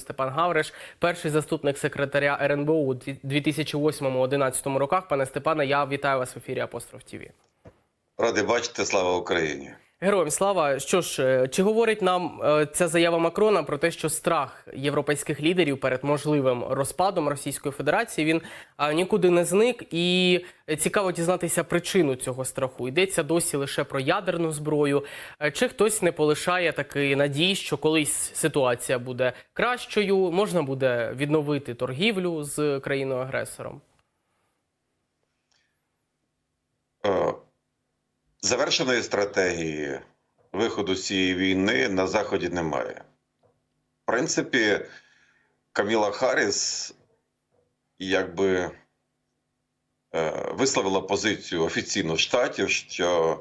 Степан Гавриш, перший заступник секретаря РНБУ у 2008-2011 роках. Пане Степане, я вітаю вас в ефірі Апостроф ТІВІ. Ради бачити, слава Україні. Героям слава. Що ж, е, чи говорить нам е, ця заява Макрона про те, що страх європейських лідерів перед можливим розпадом Російської Федерації він е, нікуди не зник, і цікаво дізнатися причину цього страху. Йдеться досі лише про ядерну зброю. Чи хтось не полишає таки надій, що колись ситуація буде кращою, можна буде відновити торгівлю з країною агресором? Е, Завершеної стратегії виходу цієї війни на Заході немає. В принципі, Каміла Харріс якби е, висловила позицію офіційно штатів, що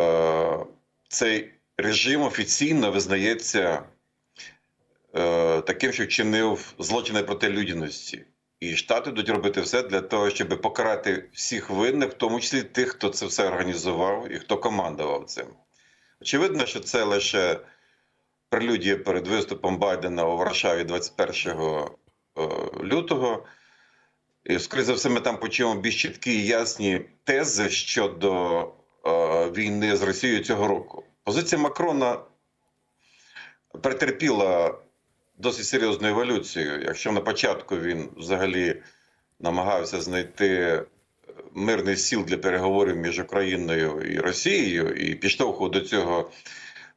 е, цей режим офіційно визнається е, таким, що вчинив злочини проти людяності. І штати будуть робити все для того, щоб покарати всіх винних, в тому числі тих, хто це все організував і хто командував цим. Очевидно, що це лише прелюдія перед виступом Байдена у Варшаві 21 е, лютого. І, скоріше за все, ми там почуємо більш чіткі і ясні тези щодо е, війни з Росією цього року. Позиція Макрона претерпіла досить серйозну еволюцію. Якщо на початку він взагалі намагався знайти мирний сіл для переговорів між Україною і Росією, і підштовхував до цього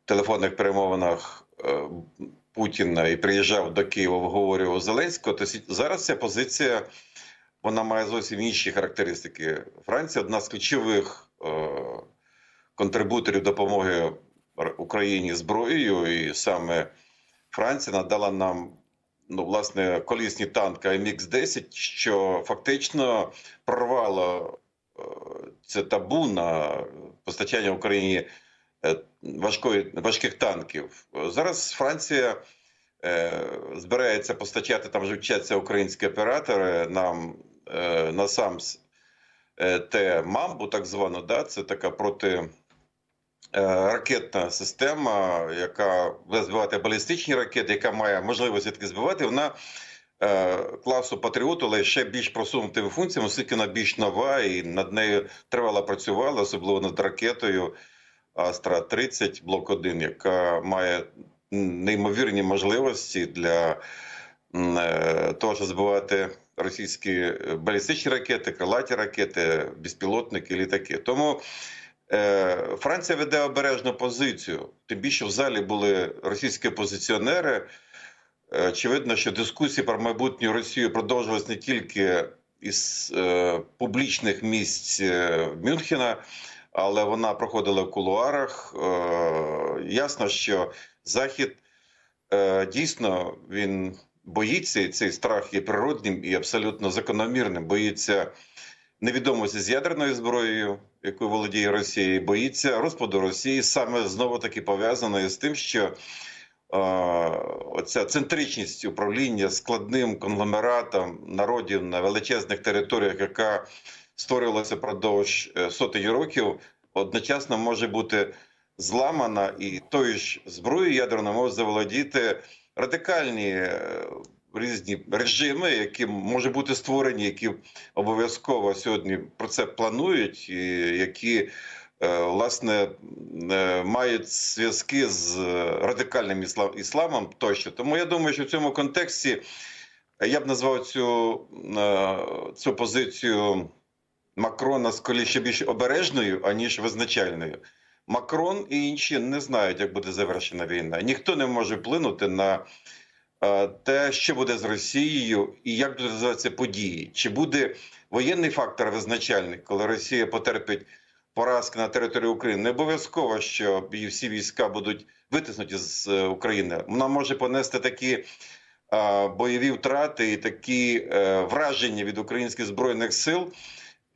в телефонних перемовинах е, Путіна і приїжджав до Києва, обговорював Зеленського, то зараз ця позиція вона має зовсім інші характеристики. Франція одна з ключових е, контрибуторів допомоги Україні зброєю, і саме Франція надала нам ну, власне колісні танки АМХ-10, що фактично прорвало е, це табу на постачання Україні е, важкої, важких танків. Зараз Франція е, збирається постачати, там вже вчаться українські оператори нам на САМС е, Т Мамбу, так звану, да, це така проти. Е, ракетна система, яка буде збивати балістичні ракети, яка має можливість таки збивати, вона е, класу Патріоту, але ще більш просунутими функціями, оскільки вона більш нова і над нею тривало працювала, особливо над ракетою Астра 30 блок 1 яка має неймовірні можливості для е, того, щоб збивати російські балістичні ракети, крилаті ракети, безпілотники, літаки. Тому Франція веде обережну позицію. Тим більше в залі були російські опозиціонери. Е, Очевидно, що дискусії про майбутню Росію продовжувалися не тільки із е, публічних місць е, Мюнхена, але вона проходила в кулуарах. Е, ясно, що Захід е, дійсно він боїться, і цей страх є природнім і абсолютно закономірним. Боїться невідомості з ядерною зброєю, якою володіє Росія, боїться розпаду Росії саме знову таки пов'язано з тим, що е, оця центричність управління складним конгломератом народів на величезних територіях, яка створювалася впродовж е, сотень років, одночасно може бути зламана, і тою ж зброєю ядерною може заволодіти радикальні. Різні режими, які можуть бути створені, які обов'язково сьогодні про це планують, і які е, власне е, мають зв'язки з радикальним іслам- ісламом тощо. Тому я думаю, що в цьому контексті я б назвав цю, е, цю позицію Макрона скоріше ще більш обережною, аніж визначальною. Макрон і інші не знають, як буде завершена війна. Ніхто не може вплинути на те, що буде з Росією, і як будуть розвиватися події. Чи буде воєнний фактор визначальний, коли Росія потерпить поразки на території України? Не обов'язково, що її всі війська будуть витиснуті з е, України. Вона може понести такі бойові втрати і такі е, враження від українських збройних сил.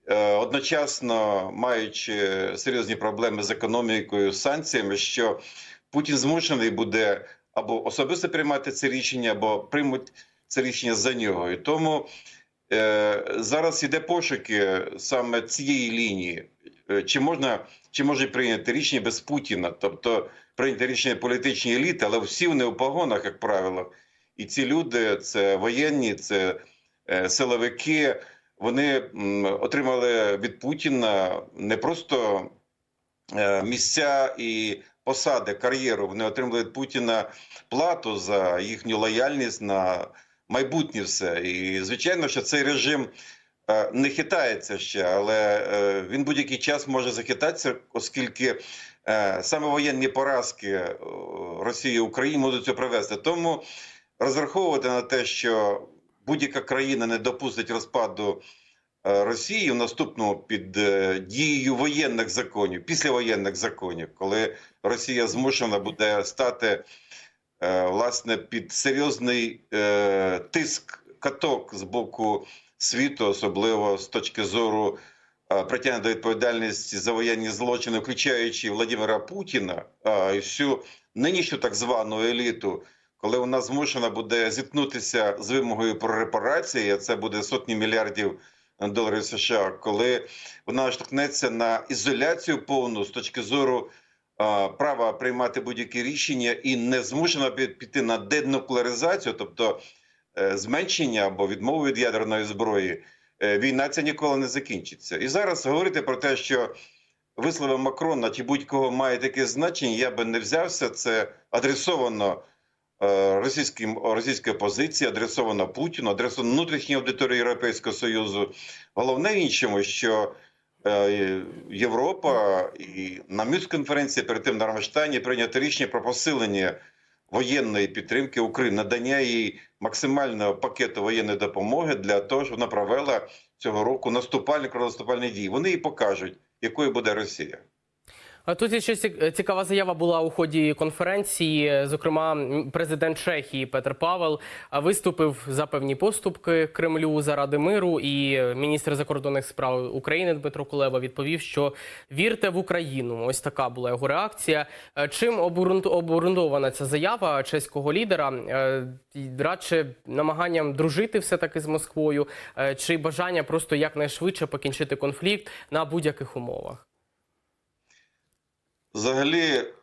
е, Одночасно маючи серйозні проблеми з економікою, санкціями, що Путін змушений буде або особисто приймати це рішення, або приймуть це рішення за нього. І тому е, зараз іде пошуки саме цієї лінії. Е, Чи можна чи може прийняти рішення без Путіна? Тобто прийняті рішення політичні еліти, але всі вони у погонах, як правило. І ці люди це воєнні, це е, силовики. Вони отримали від Путіна не просто е, місця і посади, кар'єру. Вони отримали Путіна плату за їхню лояльність на майбутнє все. І звичайно, що цей режим е, не хитається ще, але е, він будь-який час може захитатися, оскільки е, саме воєнні поразки Росії і України можуть привести. Тому розраховувати на те, що будь-яка країна не допустить розпаду Росії в наступному під е, дією воєнних законів, післявоєнних законів, коли Росія змушена буде стати е, власне під серйозний е, тиск каток з боку світу, особливо з точки зору е, притягнення до відповідальності за воєнні злочини, включаючи Владимира Путіна е, і всю нинішню так звану еліту. Коли вона змушена буде зіткнутися з вимогою про репарації, а це буде сотні мільярдів доларів США, коли вона штовхнеться на ізоляцію повну з точки зору а, права приймати будь-які рішення і не змушена пі- піти на денуклеаризацію, тобто е, зменшення або відмову від ядерної зброї, е, війна ця ніколи не закінчиться. І зараз говорити про те, що вислови Макрона чи будь-кого має таке значення, я би не взявся. Це адресовано російським російській опозиції, адресовано Путіну, адресовано внутрішній аудиторії Європейського Союзу. Головне в іншому, що е, Європа і на Мюнхен-конференції перед тим на Рамштайні прийнято рішення про посилення воєнної підтримки України, надання їй максимального пакету воєнної допомоги для того, щоб вона провела цього року наступальні наступальні дії. Вони і покажуть, якою буде Росія. Тут ще цікава заява була у ході конференції. Зокрема, президент Чехії Петр Павел виступив за певні поступки Кремлю заради миру. І міністр закордонних справ України Дмитро Кулеба відповів, що вірте в Україну. Ось така була його реакція. Е, Чим обґрунт- обґрунтована ця заява чеського лідера? Е, Радше намаганням дружити все таки з Москвою, е, чи бажання просто якнайшвидше покінчити конфлікт на будь-яких умовах? Взагалі,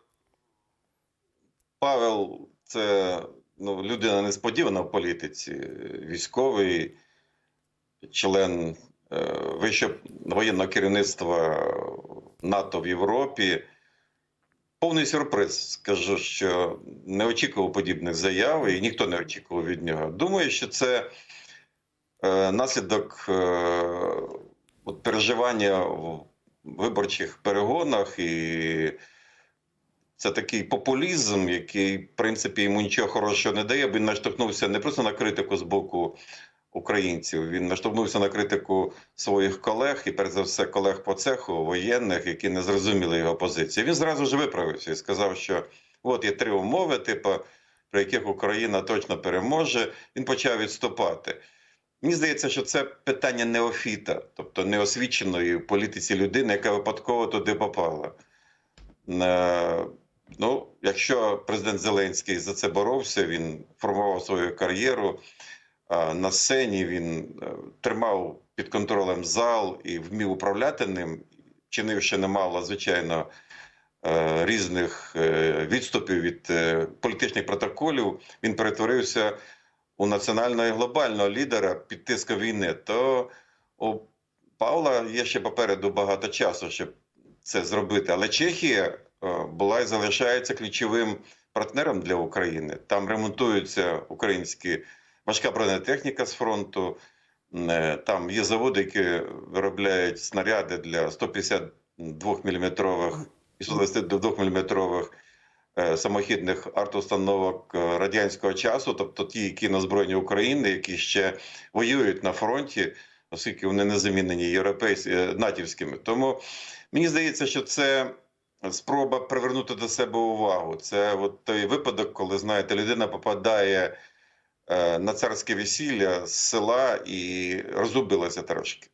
Павел це ну, людина несподівана в політиці, військовий, член е, вищого воєнного керівництва НАТО в Європі. Повний сюрприз. Скажу, що не очікував подібних заяв, і ніхто не очікував від нього. Думаю, що це е, наслідок е, от переживання виборчих перегонах, і це такий популізм, який, в принципі, йому нічого хорошого не дає, він наштовхнувся не просто на критику з боку українців, він наштовхнувся на критику своїх колег і, перш за все, колег по цеху, воєнних, які не зрозуміли його позиції. Він зразу ж виправився і сказав, що от є три умови, типу, при яких Україна точно переможе. Він почав відступати. Мені здається, що це питання неофіта, тобто неосвіченої політиці людини, яка випадково туди попала. Е, Ну, якщо президент Зеленський за це боровся, він формував свою кар'єру на сцені, він е, тримав під контролем зал і вмів управляти ним, чинивши немало, звичайно, е, різних е, відступів від е, політичних протоколів, він перетворився у національного і глобального лідера під тиском війни, то у Павла є ще попереду багато часу, щоб це зробити. Але Чехія е, була і залишається ключовим партнером для України. Там ремонтуються українські важка бронетехніка з фронту. Е, Там є заводи, які виробляють снаряди для 152 мм і 122 мм самохідних артустановок е, радянського часу, тобто ті, які на збройні України, які ще воюють на фронті, оскільки вони не замінені європейськими натівськими. Тому мені здається, що це спроба привернути до себе увагу. Це от той випадок, коли знаєте, людина попадає е, на царське весілля з села і розубилася трошки.